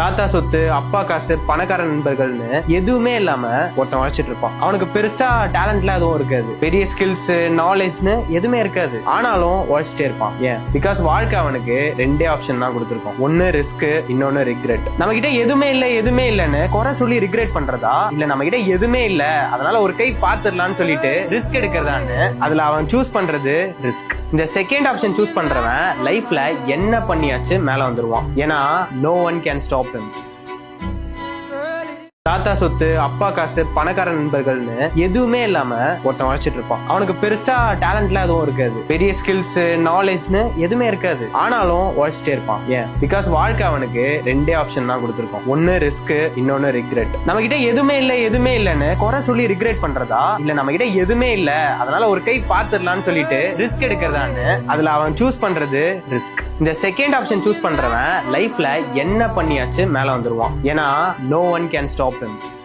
தாத்தா சொத்து அப்பா காசு பணக்கார நண்பர்கள்னு எதுவுமே இல்லாம ஒருத்தன் உழைச்சிட்டு இருப்பான். அவனுக்கு பெருசா டேலண்ட்லாம் எதுவும் இருக்காது. பெரிய ஸ்கில்ஸ் நாலேஜ்னு எதுவுமே இருக்காது. ஆனாலும் உழைச்சிட்டே இருப்பான். ஏன்? பிகாஸ் வாழ்க்கை அவனுக்கு ரெண்டே ஆப்ஷன் தான் கொடுத்துருக்கோம். ஒன்னு ரிஸ்க் இன்னொன்னு ரிக்ரெட் நம்ம கிட்ட எதுவுமே இல்ல எதுவுமே இல்லைன்னு குறை சொல்லி ரிக்ரெட் பண்றதா? இல்ல நம்ம கிட்ட எதுவுமே இல்ல. அதனால ஒரு கை பாத்துடலாம்னு சொல்லிட்டு ரிஸ்க் எடுக்கிறதான்னு அதுல அவன் சூஸ் பண்றது ரிஸ்க் இந்த செகண்ட் ஆப்ஷன் சூஸ் பண்றவன் லைஃப்ல என்ன பண்ணியாச்சு மேல வந்துருவான். ஏன்னா no one can stop welcome. தாத்தா சொத்து அப்பா காசு பணக்கார நண்பர்கள்னு எதுவுமே இல்லாம ஒருத்தன் உழைச்சிட்டு இருப்பான். அவனுக்கு பெருசா டேலண்ட்லாம் எதுவும் இருக்காது. பெரிய ஸ்கில்ஸ் நாலேஜ்னு எதுவுமே இருக்காது. ஆனாலும் உழைச்சிட்டே இருப்பான். ஏன்? பிகாஸ் வாழ்க்கை அவனுக்கு ரெண்டே ஆப்ஷன் தான் கொடுத்துருக்கோம். ஒன்னு ரிஸ்க் இன்னொன்னு ரிக்ரெட் நம்ம கிட்ட எதுவுமே இல்ல எதுவுமே இல்லைன்னு குறை சொல்லி ரிக்ரெட் பண்றதா? இல்ல நம்ம கிட்ட எதுவுமே இல்ல. அதனால ஒரு கை பாத்துடலாம்னு சொல்லிட்டு ரிஸ்க் எடுக்கிறதான்னு அதுல அவன் சூஸ் பண்றது ரிஸ்க் இந்த செகண்ட் ஆப்ஷன் சூஸ் பண்றவன் லைஃப்ல என்ன பண்ணியாச்சு மேல வந்துருவான். ஏன்னா no one can stop And.